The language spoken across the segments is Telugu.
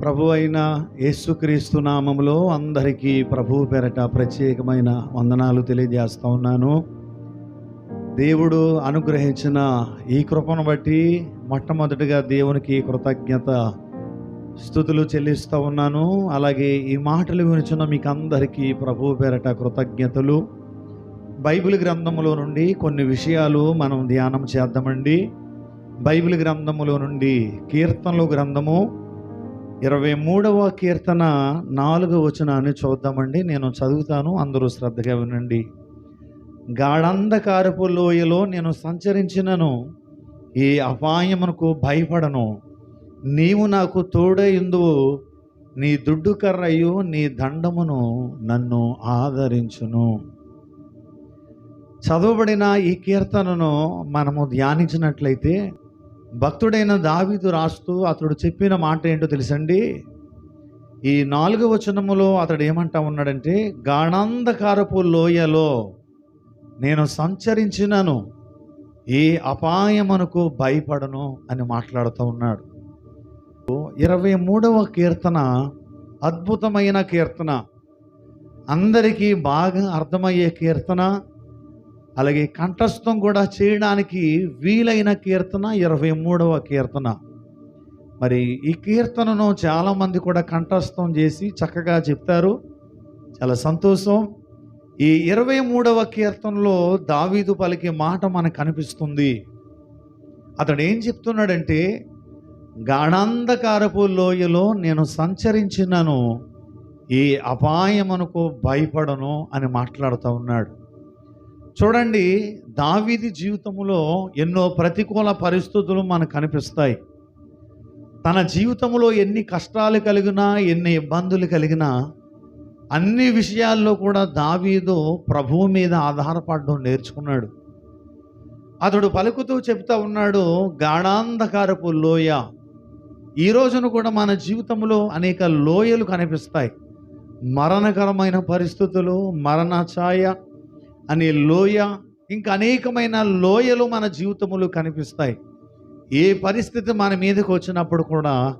ప్రభు అయిన యేసుక్రీస్తు నామంలో అందరికీ ప్రభు పేరట ప్రత్యేకమైన వందనాలు తెలియజేస్తూ ఉన్నాను. దేవుడు అనుగ్రహించిన ఈ కృపను బట్టి మొట్టమొదటిగా దేవునికి కృతజ్ఞత స్థుతులు చెల్లిస్తూ ఉన్నాను. అలాగే ఈ మాటలు వినిచిన మీకు అందరికీ ప్రభు పేరట కృతజ్ఞతలు. బైబిల్ గ్రంథములో నుండి కొన్ని విషయాలు మనం ధ్యానం చేద్దామండి. బైబిల్ గ్రంథములో నుండి కీర్తనలు గ్రంథము ఇరవై మూడవ కీర్తన నాలుగవ వచనాన్ని చూద్దామండి. నేను చదువుతాను అందరూ శ్రద్ధగా వినండి. గాఢంధకారపు లోయలో నేను సంచరించినను ఈ అపాయమునకు భయపడను. నీవు నాకు తోడయుందువు నీ దుడ్డు కర్రయు నీ దండమును నన్ను ఆదరించును. చదవబడిన ఈ కీర్తనను మనము ధ్యానించినట్లయితే భక్తుడైన దావీదు రాస్తూ అతడు చెప్పిన మాట ఏంటో తెలుసండి? ఈ నాలుగు వచనములో అతడు ఏమంటా ఉన్నాడంటే గాఢాంధకారపు లోయలో నేను సంచరించినను ఏ అపాయమునకు భయపడను అని మాట్లాడుతూ ఉన్నాడు. ఇరవై మూడవ కీర్తన అద్భుతమైన కీర్తన. అందరికీ బాగా అర్థమయ్యే కీర్తన అలాగే కంఠస్థం కూడా చేయడానికి వీలైన కీర్తన ఇరవై మూడవ కీర్తన. మరి ఈ కీర్తనను చాలామంది కూడా కంఠస్థం చేసి చక్కగా చెప్తారు. చాలా సంతోషం. ఈ ఇరవై మూడవ కీర్తనలో దావీదు పలికే మాట మనకు కనిపిస్తుంది. అతడు ఏం చెప్తున్నాడంటే గాఢాంధకారపు లోయలో నేను సంచరించినను ఈ అపాయమునకు భయపడను అని మాట్లాడుతూ ఉన్నాడు. చూడండి దావీది జీవితంలో ఎన్నో ప్రతికూల పరిస్థితులు మనకు కనిపిస్తాయి. తన జీవితంలో ఎన్ని కష్టాలు కలిగినా ఎన్ని ఇబ్బందులు కలిగినా అన్ని విషయాల్లో కూడా దావీదు ప్రభువు మీద ఆధారపడడం నేర్చుకున్నాడు. అతడు పలుకుతూ చెప్తా ఉన్నాడు గాఢాంధకారపు లోయ. ఈ రోజున కూడా మన జీవితంలో అనేక లోయలు కనిపిస్తాయి. మరణకరమైన పరిస్థితులు మరణ ఛాయ అనే లోయ ఇంకా అనేకమైన లోయలు మన జీవితములు కనిపిస్తాయి. ఏ పరిస్థితి మన మీదకి వచ్చినప్పుడు కూడా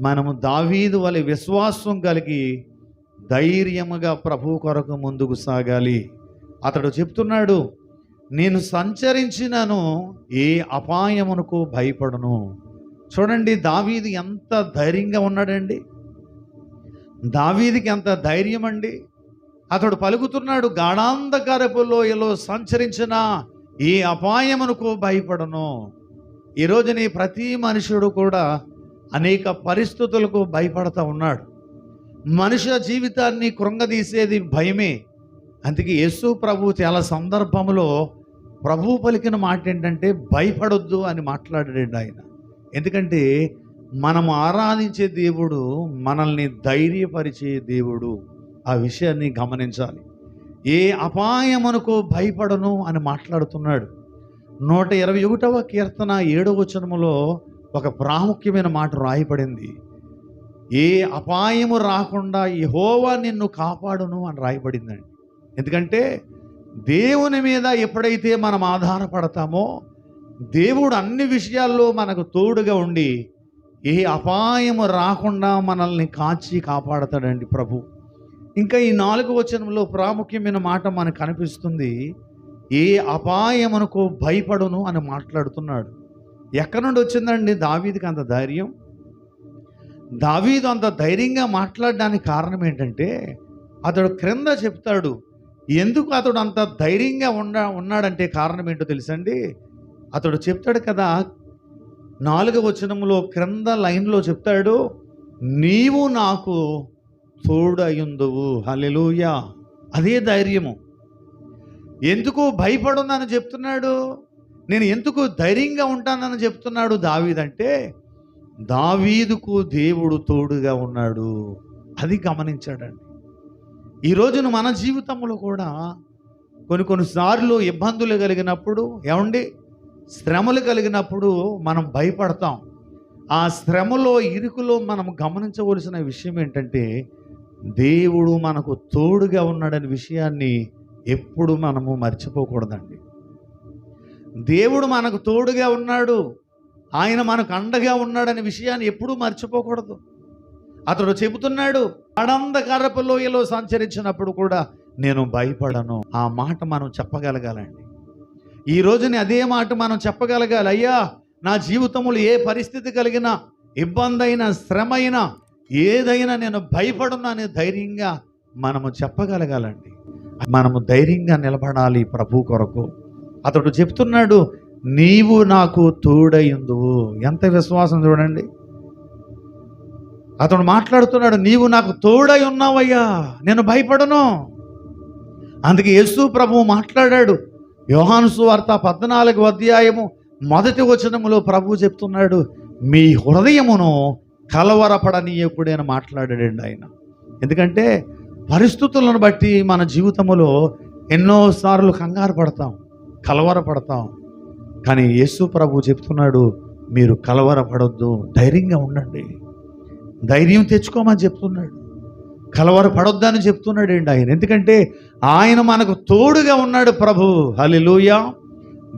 మనము దావీదు వలె విశ్వాసం కలిగి ధైర్యముగా ప్రభు కొరకు ముందుకు సాగాలి. అతడు చెప్తున్నాడు నేను సంచరించినను ఏ అపాయమునకు భయపడను. చూడండి దావీది ఎంత ధైర్యంగా ఉన్నాడండి? దావీదికి ఎంత ధైర్యం అండి అతడు పలుకుతున్నాడు గాఢాంధకారపు లోయలో సంచరించిన ఈ అపాయమునకు భయపడను. ఈరోజు నీ ప్రతి మనుషుడు కూడా అనేక పరిస్థితులకు భయపడతా ఉన్నాడు. మనుష్య జీవితాన్ని కృంగదీసేది భయమే. అందుకే యేసు ప్రభు చాలా సందర్భంలో ప్రభు పలికిన మాట ఏంటంటే భయపడొద్దు అని మాట్లాడాడు ఆయన. ఎందుకంటే మనం ఆరాధించే దేవుడు మనల్ని ధైర్యపరిచే దేవుడు. ఆ విషయాన్ని గమనించాలి. ఏ అపాయమునకు భయపడను అని మాట్లాడుతున్నాడు. నూట ఇరవై ఒకటవ కీర్తన ఏడవ వచనములో ఒక ప్రాముఖ్యమైన మాట రాయబడింది. ఏ అపాయము రాకుండా యెహోవా నిన్ను కాపాడును అని రాయబడిందండి. ఎందుకంటే దేవుని మీద ఎప్పుడైతే మనం ఆధారపడతామో దేవుడు అన్ని విషయాల్లో మనకు తోడుగా ఉండి ఏ అపాయము రాకుండా మనల్ని కాచి కాపాడతాడండి ప్రభు. ఇంకా ఈ నాలుగు వచనంలో ప్రాముఖ్యమైన మాట మనకు కనిపిస్తుంది ఏ అపాయమునకు భయపడును అని మాట్లాడుతున్నాడు. ఎక్కడి నుండి వచ్చిందండి దావీదికి అంత ధైర్యం? దావీదు అంత ధైర్యంగా మాట్లాడడానికి కారణం ఏంటంటే అతడు క్రింద చెప్తాడు ఎందుకు అతడు అంత ధైర్యంగా ఉండ ఉన్నాడంటే కారణం ఏంటో తెలుసండి? అతడు చెప్తాడు కదా నాలుగవ వచనంలో క్రింద లైన్లో చెప్తాడు నీవు నాకు తోడయుందువు. హలెలుయా అదే ధైర్యము. ఎందుకు భయపడున్నానని చెప్తున్నాడు? నేను ఎందుకు ధైర్యంగా ఉంటానని చెప్తున్నాడు దావీదంటే దావీదుకు దేవుడు తోడుగా ఉన్నాడు అది గమనించాడండి. ఈ రోజున మన జీవితంలో కూడా కొన్ని కొన్నిసార్లు ఇబ్బందులు కలిగినప్పుడు ఏమండి? శ్రమలు కలిగినప్పుడు మనం భయపడతాం. ఆ శ్రమలో ఇరుకులో మనం గమనించవలసిన విషయం ఏంటంటే దేవుడు మనకు తోడుగా ఉన్నాడనే విషయాన్ని ఎప్పుడు మనము మర్చిపోకూడదండి. దేవుడు మనకు తోడుగా ఉన్నాడు. ఆయన మనకు అండగా ఉన్నాడనే విషయాన్ని ఎప్పుడూ మర్చిపోకూడదు. అతడు చెబుతున్నాడు అడంధకారపు లోయలో సంచరించినప్పుడు కూడా నేను భయపడను. ఆ మాట మనం చెప్పగలగాలండి. ఈ రోజుని అదే మాట మనం చెప్పగలగాలి. అయ్యా నా జీవితంలో ఏ పరిస్థితి కలిగినా ఇబ్బంది అయినా శ్రమ అయినా ఏదైనా నేను భయపడున్నానే ధైర్యంగా మనము చెప్పగలగాలండి. మనము ధైర్యంగా నిలబడాలి ప్రభు కొరకు. అతడు చెప్తున్నాడు నీవు నాకు తోడయిందువు. ఎంత విశ్వాసం చూడండి. అతడు మాట్లాడుతున్నాడు నీవు నాకు తోడై ఉన్నావయ్యా నేను భయపడను. అందుకే యేసు ప్రభు మాట్లాడాడు యోహాను వార్త పద్నాలుగు అధ్యాయము మొదటి వచనములో ప్రభు చెప్తున్నాడు మీ హృదయమును కలవరపడనీయకుడే అని మాట్లాడాడండి ఆయన. ఎందుకంటే పరిస్థితులను బట్టి మన జీవితంలో ఎన్నోసార్లు కంగారు పడతాం కలవరపడతాం. కానీ యేసు ప్రభు చెప్తున్నాడు మీరు కలవరపడొద్దు ధైర్యంగా ఉండండి. ధైర్యం తెచ్చుకోమని చెప్తున్నాడు. కలవర పడొద్దని చెప్తున్నాడు అండి ఆయన. ఎందుకంటే ఆయన మనకు తోడుగా ఉన్నాడు ప్రభు. హలిలూయ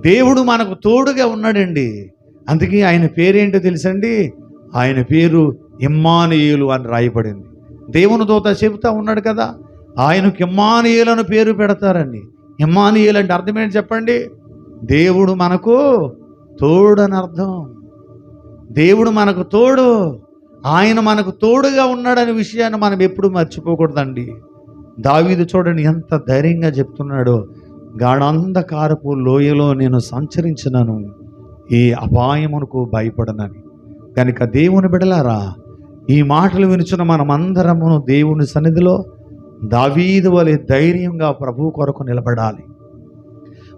దేవుడు మనకు తోడుగా ఉన్నాడండి. అందుకే ఆయన పేరేంటో తెలుసండి? ఆయన పేరు ఇమ్మానుయేలు అని రాయబడింది. దేవుని దూత చెబుతా ఉన్నాడు కదా ఆయనకు ఇమ్మానుయేలు అని పేరు పెడతారండి. ఇమ్మానుయేలు అంటే అర్థం ఏంటి చెప్పండి? దేవుడు మనకు తోడని అర్థం. దేవుడు మనకు తోడు. ఆయన మనకు తోడుగా ఉన్నాడనే విషయాన్ని మనం ఎప్పుడు మర్చిపోకూడదండి. దావీదు చూడండి ఎంత ధైర్యంగా చెప్తున్నాడో. గాఢంధకారపు లోయలో నేను సంచరించినను ఈ అపాయమునకు భయపడనని. కనుక దేవుని బిడలారా ఈ మాటలు వినుచున్న మనమందరము దేవుని సన్నిధిలో దావీదు వలె ధైర్యంగా ప్రభు కొరకు నిలబడాలి.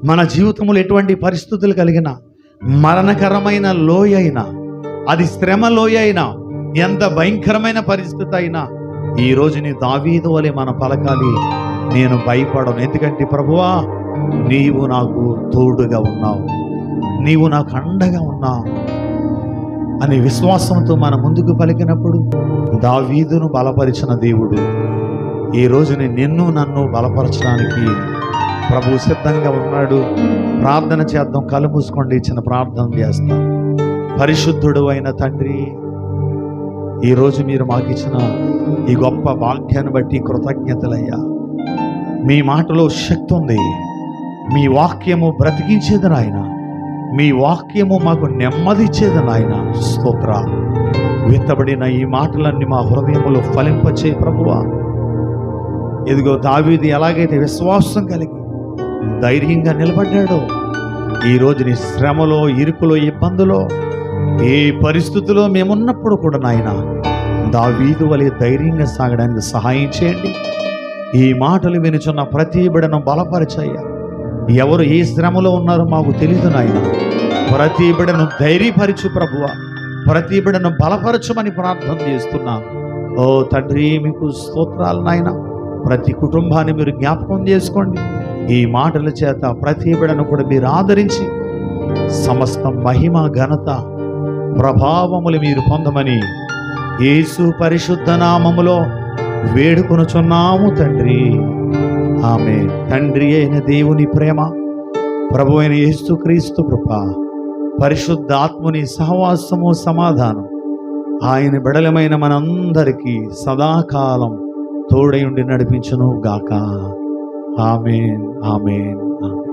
మన జీవితంలో ఎటువంటి పరిస్థితులు కలిగిన మరణకరమైన లోయ అయినా అది శ్రమ లోయ అయినా ఎంత భయంకరమైన పరిస్థితి అయినా ఈ నీ దావీదు వలె మన పలకాలి. నేను భయపడను. ఎందుకంటే ప్రభువా నీవు నాకు తోడుగా ఉన్నావు. నీవు నాకు అండగా ఉన్నావు. అనే విశ్వాసంతో మన ముందుకు పలికినప్పుడు దావీదును బలపరిచిన దేవుడు ఈ రోజుని నిన్ను నన్ను బలపరచడానికి ప్రభు సిద్ధంగా ఉన్నాడు. ప్రార్థన చేద్దాం కళ్ళు మూసుకోండి ప్రార్థన చేస్తాం. పరిశుద్ధుడు అయిన తండ్రి ఈరోజు మీరు మాకు ఇచ్చిన ఈ గొప్ప భాగ్యాన్ని బట్టి కృతజ్ఞతలయ్యా. మీ మాటలో శక్తి ఉంది. మీ వాక్యము బ్రతికించేది నాయనా. మీ వాక్యము మాకు నెమ్మది ఇచ్చేది నాయన. స్తోత్ర. విత్తబడిన ఈ మాటలన్నీ మా హృదయములో ఫలింపచే ప్రభువ. ఇదిగో దావీది ఎలాగైతే విశ్వాసం కలిగి ధైర్యంగా నిలబడ్డాడో ఈ నీ శ్రమలో ఇరుకులో ఇబ్బందులో ఏ పరిస్థితిలో మేమున్నప్పుడు కూడా నాయన దావీదు వలె ధైర్యంగా సాగడానికి సహాయం చేయండి. ఈ మాటలు వినుచున్న ప్రతి బిడను బలపరిచయ్యా. ఎవరు ఏ శ్రమలో ఉన్నారో మాకు తెలియదు నాయన. ప్రతి బిడను ధైర్యపరచు ప్రభువ. ప్రతి బిడను బలపరచమని ప్రార్థన చేస్తున్నాం. ఓ తండ్రి మీకు స్తోత్రాలు నాయన. ప్రతి కుటుంబాన్ని మీరు జ్ఞాపకం చేసుకోండి. ఈ మాటల చేత ప్రతి బిడను కూడా మీరు ఆదరించి సమస్త మహిమ ఘనత ప్రభావములు మీరు పొందమని యేసు పరిశుద్ధ నామములో వేడుకొనుచున్నాము తండ్రి. ఆమె తండ్రి అయిన దేవుని ప్రేమ ప్రభు అయిన యేసుక్రీస్తు కృప పరిశుద్ధాత్ముని సహవాసము సమాధానం. ఆయన బిడలమైన మనందరికీ సదాకాలం తోడై ఉండి నడిపించును గాక ఆమెన్ ఆమెన్ ఆమెన్.